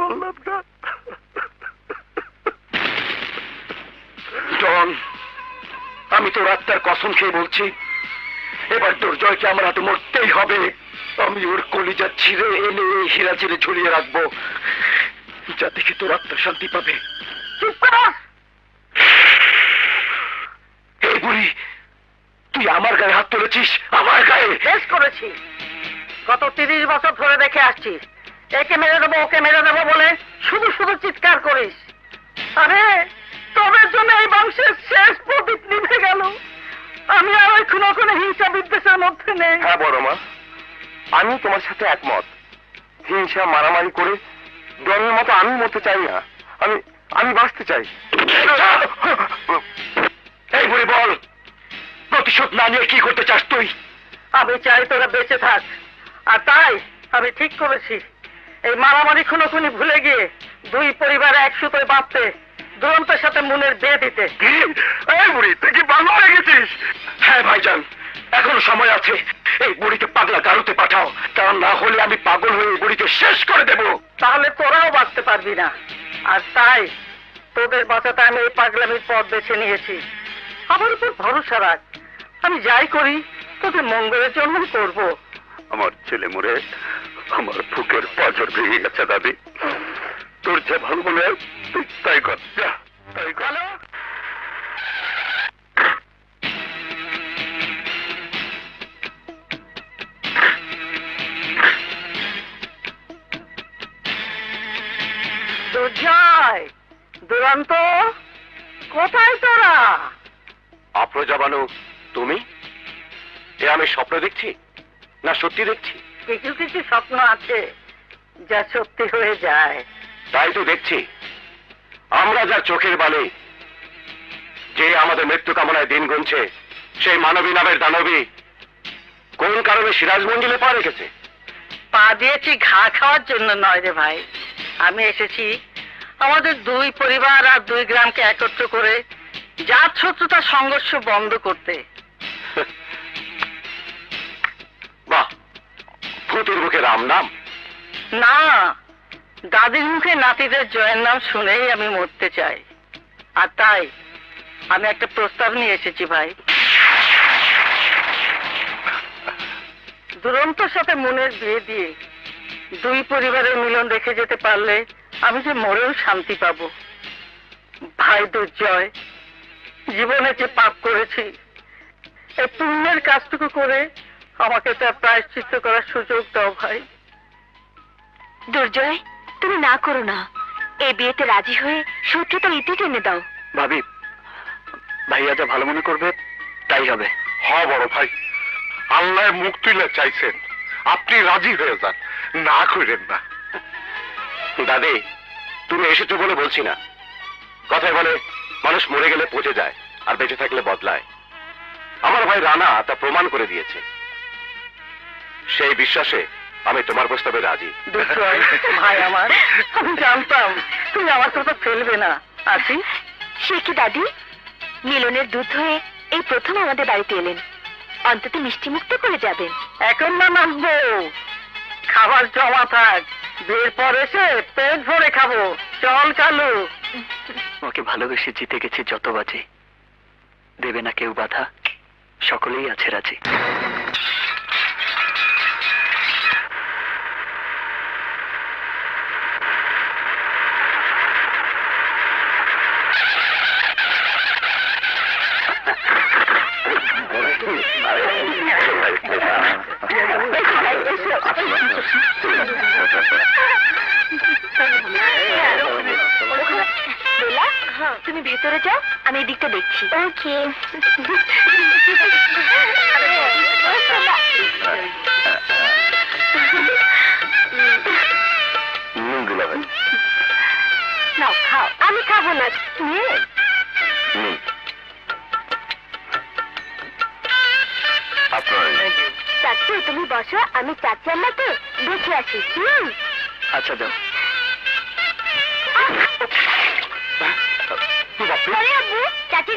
বললাম না জন আমি তোর আত্মার কসম খেয়ে বলছি, এবার তোর জয়কে আমার হাতে মরতেই হবে। আমি ওর কলিজা ছিঁড়ে এনে এই হীরা ছিঁড়ে ঝুলিয়ে রাখব, যা দেখে তোর আত্মা শান্তি পাবে। এই বুড়ি, তুই আমার গায়ে হাত তুলেছিস? আমার গায়ে? বেশ করেছি। গত তিরিশ বছর ধরে দেখে আসছিস। একে মেরে দেবো ওকে মেরে দেবো বলে শুধু শুধু চিৎকার করিস। আরে তোদের জন্য এই বংশের শেষ প্রদীপ নিভে গেল। আমি আর ওই খুনো খুনো হিংসা বিদ্বেষের মধ্যে নেই। হ্যাঁ বড় মা আমি তোমার সাথে একমত। হিংসা মারামারি করে ডনের মতো আমি মরতে চাই না। আমি আমি বাঁচতে চাই। এই বুড়ি বল প্রতিশোধ না নিয়ে কি করতে চাস তুই? আমি চাই তোরা বেঁচে থাক। আর তাই আমি ঠিক করেছি। এই মারামারি খুনোখুনি ভুলে গিয়ে দুই পরিবার এক সুতোয় বাঁধতে দুরন্তের সাথে মনের বিয়ে দিতে। এই বুড়ি তুই কি পাগল হয়ে গেছিস? হ্যাঁ ভাইজান এখনও সময় আছে। এই বুড়িকে পাগলা গারুতে পাঠাও। তা না হলে আমি পাগল হয়ে বুড়িকে শেষ করে দেব। তাহলে তোরাও বাঁচতে পারবি না। আর তাই তোদের বাঁচাতে আমি এই পাগলামির পথ বেছে নিয়েছি। আমার উপর ভরসা রাখ। আমি যাই করি তোদের মঙ্গলের জন্য করব। আমার ছেলে মরে আমার বুকের পাঁচর ভেঙে গেছে দাদি। তোর যে ভালো মনে হয় তুই তাই কর যা, তাই কর। দুর্জয় দুরন্ত কোথায় তোরা? আফরোজা বানু তুমি? এ আমি স্বপ্ন দেখছি না সত্যি দেখছি? কিছু কিছু স্বপ্ন আছে যা সত্যি হয়ে যায়। তাই তো দেখছি। আমরা যার চোখের বালি যে আমাদের মৃত্যু কামনায় দিন গুনছে সেই মানবী নামের দানবী কোন কারণে সিরাজ মঞ্জিলে পা রেখেছে? পা দিয়েছি ঘা খাওয়ার জন্য নয় রে ভাই। আমি এসেছি আমাদের দুই পরিবার আর দুই গ্রামকে একত্র করে জাত শত্রুতা সংঘর্ষ বন্ধ করতে। ভূতের মুখে রাম নাম? না, দাদির মুখে নাতিদের জয়ের নাম শুনেই আমি মরতে চাই। আর তাই আমি একটা প্রস্তাব নিয়ে এসেছি ভাই। দুরন্তর সাথে মনের বিয়ে দিয়ে দুই পরিবারের মিলন রেখে যেতে পারলে আমি যে মরেও শান্তি পাবো। ভাই দুর্জয়, জীবনে যে পাপ করেছি এই পুণ্যের কাজটুকু করে আমাকে তার প্রায়শ্চিত্ত করার সুযোগ দাও ভাই। দুর্জয় তুমি না করো না। এই বিয়েতে রাজি হয়ে শত্রুতার ইতি টেনে দাও। ভাবি ভাইয়া যা ভালো মনে করবে তাই হবে। হ বড় ভাই আল্লাহ মুখ তুলে চাইছেন। আপনি রাজি হয়ে যান না করেন না। দাদি তুমি এসেছ বলে বলছি না। কথায় বলে মানুষ মরে গেলে পচে যায় আর বেঁচে থাকলে বদলায়। আমার ভাই রানা তা প্রমাণ করে দিয়েছে। সেই বিশ্বাসে আমি তোমার প্রস্তাবে রাজি। ভাই আমার। আমি জানতাম তুমি আমার কথা ফেলবে না। আছি সে কি দাদি? মিলনের দুধ হয়ে এই প্রথম আমাদের বাড়িতে এলেন। অন্তত মিষ্টি মুক্ত করে যাবেন। এখন না নাচবো খাবার জমা থাক। বিয়ের পর এসে পেট ভরে খাব। চল কালু ওকে ভালোবেসে জিতে গেছে যত বাজে। দেবে না কেউ বাধা। সকলেই আছে রাজি। তুমি ভেতরে যাও আমি এই দিকটা দেখছি। ওকে। নাও খাও। আমি খাব না। তুমি? আপনার চাচু তুমি বসো আমি চাচ্ছি আমাকে দেখে আসি হম? আচ্ছা যাও। আব্বু